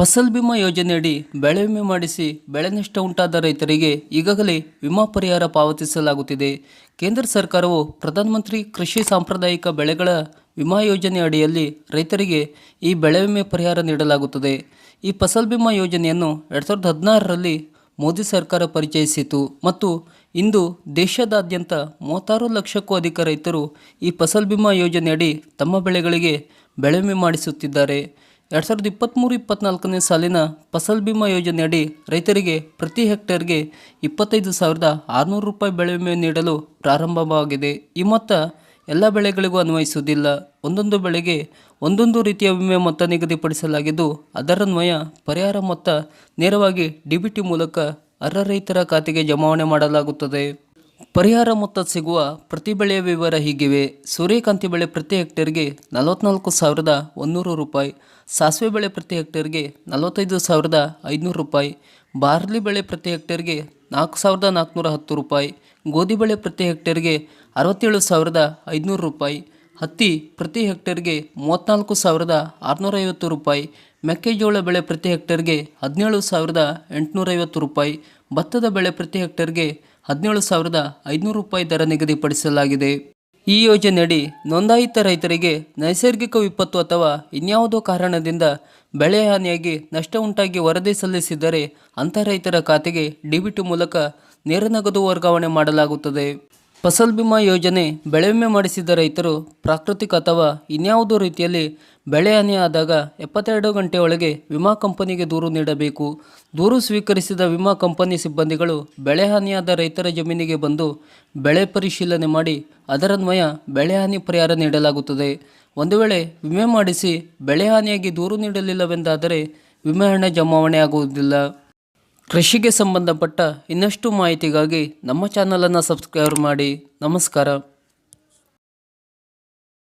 ಫಸಲ್ ಬಿಮಾ ಯೋಜನೆಯಡಿ ಬೆಳೆ ವಿಮೆ ಮಾಡಿಸಿ ಬೆಳೆ ನಷ್ಟ ಉಂಟಾದ ರೈತರಿಗೆ ಈಗಾಗಲೇ ವಿಮಾ ಪರಿಹಾರ ಪಾವತಿಸಲಾಗುತ್ತಿದೆ. ಕೇಂದ್ರ ಸರ್ಕಾರವು ಪ್ರಧಾನಮಂತ್ರಿ ಕೃಷಿ ಸಾಂಪ್ರದಾಯಿಕ ಬೆಳೆಗಳ ವಿಮಾ ಯೋಜನೆ ಅಡಿಯಲ್ಲಿ ರೈತರಿಗೆ ಈ ಬೆಳೆ ವಿಮೆ ಪರಿಹಾರ ನೀಡಲಾಗುತ್ತದೆ. ಈ ಫಸಲ್ ಬಿಮಾ ಯೋಜನೆಯನ್ನು ಎರಡು ಸಾವಿರದ ಹದಿನಾರರಲ್ಲಿ ಮೋದಿ ಸರ್ಕಾರ ಪರಿಚಯಿಸಿತು ಮತ್ತು ಇಂದು ದೇಶದಾದ್ಯಂತ ಮೂವತ್ತಾರು ಲಕ್ಷಕ್ಕೂ ಅಧಿಕ ರೈತರು ಈ ಫಸಲ್ ಬಿಮಾ ಯೋಜನೆಯಡಿ ತಮ್ಮ ಬೆಳೆಗಳಿಗೆ ಬೆಳೆ ವಿಮೆ ಮಾಡಿಸುತ್ತಿದ್ದಾರೆ. ಎರಡು ಸಾವಿರದ ಇಪ್ಪತ್ತ್ಮೂರು ಇಪ್ಪತ್ತ್ನಾಲ್ಕನೇ ಸಾಲಿನ ಫಸಲ್ ಬಿಮಾ ಯೋಜನೆಯಡಿ ರೈತರಿಗೆ ಪ್ರತಿ ಹೆಕ್ಟೇರ್ಗೆ ಇಪ್ಪತ್ತೈದು ಸಾವಿರದ ಆರುನೂರು ರೂಪಾಯಿ ಬೆಳೆ ವಿಮೆ ನೀಡಲು ಪ್ರಾರಂಭವಾಗಿದೆ. ಈ ಮೊತ್ತ ಎಲ್ಲ ಬೆಳೆಗಳಿಗೂ ಅನ್ವಯಿಸುವುದಿಲ್ಲ. ಒಂದೊಂದು ಬೆಳೆಗೆ ಒಂದೊಂದು ರೀತಿಯ ವಿಮೆ ಮೊತ್ತ ನಿಗದಿಪಡಿಸಲಾಗಿದ್ದು, ಅದರನ್ವಯ ಪರಿಹಾರ ಮೊತ್ತ ನೇರವಾಗಿ ಡಿ ಬಿ ಟಿ ಮೂಲಕ ಅರ್ಹ ರೈತರ ಖಾತೆಗೆ ಜಮಾವಣೆ ಮಾಡಲಾಗುತ್ತದೆ. ಪರಿಹಾರ ಮೊತ್ತ ಸಿಗುವ ಪ್ರತಿ ಬೆಳೆಯ ವಿವರ ಹೀಗಿವೆ. ಸೂರ್ಯಕಾಂತಿ ಬೆಳೆ ಪ್ರತಿ ಹೆಕ್ಟೇರ್ಗೆ ನಲವತ್ನಾಲ್ಕು ಸಾವಿರದ ಒಂದುನೂರು ರೂಪಾಯಿ. ಸಾಸಿವೆ ಬೆಳೆ ಪ್ರತಿ ಹೆಕ್ಟೇರ್ಗೆ ನಲವತ್ತೈದು ಸಾವಿರದ ಐದುನೂರು ರೂಪಾಯಿ. ಬಾರ್ಲಿ ಬೆಳೆ ಪ್ರತಿ ಹೆಕ್ಟೇರ್ಗೆ ನಾಲ್ಕು ಸಾವಿರದ ನಾಲ್ಕುನೂರ ಹತ್ತು ರೂಪಾಯಿ. ಗೋಧಿ ಬೆಳೆ ಪ್ರತಿ ಹೆಕ್ಟೇರ್ಗೆ ಅರವತ್ತೇಳು ಸಾವಿರದ ಐದುನೂರು ರೂಪಾಯಿ. ಹತ್ತಿ ಪ್ರತಿ ಹೆಕ್ಟೇರ್ಗೆ ಮೂವತ್ತ್ನಾಲ್ಕು ಸಾವಿರದ ಆರುನೂರೈವತ್ತು ರೂಪಾಯಿ. ಮೆಕ್ಕೆಜೋಳ ಬೆಳೆ ಪ್ರತಿ ಹೆಕ್ಟೇರ್ಗೆ ಹದಿನೇಳು ಸಾವಿರದ ಎಂಟುನೂರೈವತ್ತು ರೂಪಾಯಿ. ಭತ್ತದ ಬೆಳೆ ಪ್ರತಿ ಹೆಕ್ಟೇರ್ಗೆ ಹದಿನೇಳು ಸಾವಿರದ ಐದುನೂರು ರೂಪಾಯಿ ದರ ನಿಗದಿಪಡಿಸಲಾಗಿದೆ. ಈ ಯೋಜನೆಯಡಿ ನೋಂದಾಯಿತ ರೈತರಿಗೆ ನೈಸರ್ಗಿಕ ವಿಪತ್ತು ಅಥವಾ ಇನ್ಯಾವುದೋ ಕಾರಣದಿಂದ ಬೆಳೆ ಹಾನಿಯಾಗಿ ನಷ್ಟ ಉಂಟಾಗಿ ವರದಿ ಸಲ್ಲಿಸಿದರೆ ಅಂಥ ರೈತರ ಖಾತೆಗೆ ಡಿಬಿಟಿ ಮೂಲಕ ನೇರ ನಗದು ವರ್ಗಾವಣೆ ಮಾಡಲಾಗುತ್ತದೆ. ಫಸಲ್ ಬಿಮಾ ಯೋಜನೆ ಬೆಳೆ ವಿಮೆ ಮಾಡಿಸಿದ ರೈತರು ಪ್ರಾಕೃತಿಕ ಅಥವಾ ಇನ್ಯಾವುದೋ ರೀತಿಯಲ್ಲಿ ಬೆಳೆ ಹಾನಿಯಾದಾಗ ಎಪ್ಪತ್ತೆರಡು ಒಳಗೆ ವಿಮಾ ಕಂಪನಿಗೆ ದೂರು ನೀಡಬೇಕು. ದೂರು ಸ್ವೀಕರಿಸಿದ ವಿಮಾ ಕಂಪನಿ ಸಿಬ್ಬಂದಿಗಳು ಬೆಳೆ ಹಾನಿಯಾದ ರೈತರ ಜಮೀನಿಗೆ ಬಂದು ಬೆಳೆ ಪರಿಶೀಲನೆ ಮಾಡಿ ಅದರನ್ವಯ ಬೆಳೆ ಹಾನಿ ಪರಿಹಾರ ನೀಡಲಾಗುತ್ತದೆ. ಒಂದು ವೇಳೆ ವಿಮೆ ಮಾಡಿಸಿ ಬೆಳೆ ಹಾನಿಯಾಗಿ ದೂರು ನೀಡಲಿಲ್ಲವೆಂದಾದರೆ ವಿಮೆ ಹಣ ಜಮಾವಣೆ ಆಗುವುದಿಲ್ಲ ಕೃಷಿಗೆ ಸಂಬಂಧಪಟ್ಟ ಇನ್ನಷ್ಟು ಮಾಹಿತಿಗಾಗಿ ನಮ್ಮ ಚಾನಲನ್ನು ಸಬ್ಸ್ಕ್ರೈಬ್ ಮಾಡಿ ನಮಸ್ಕಾರ.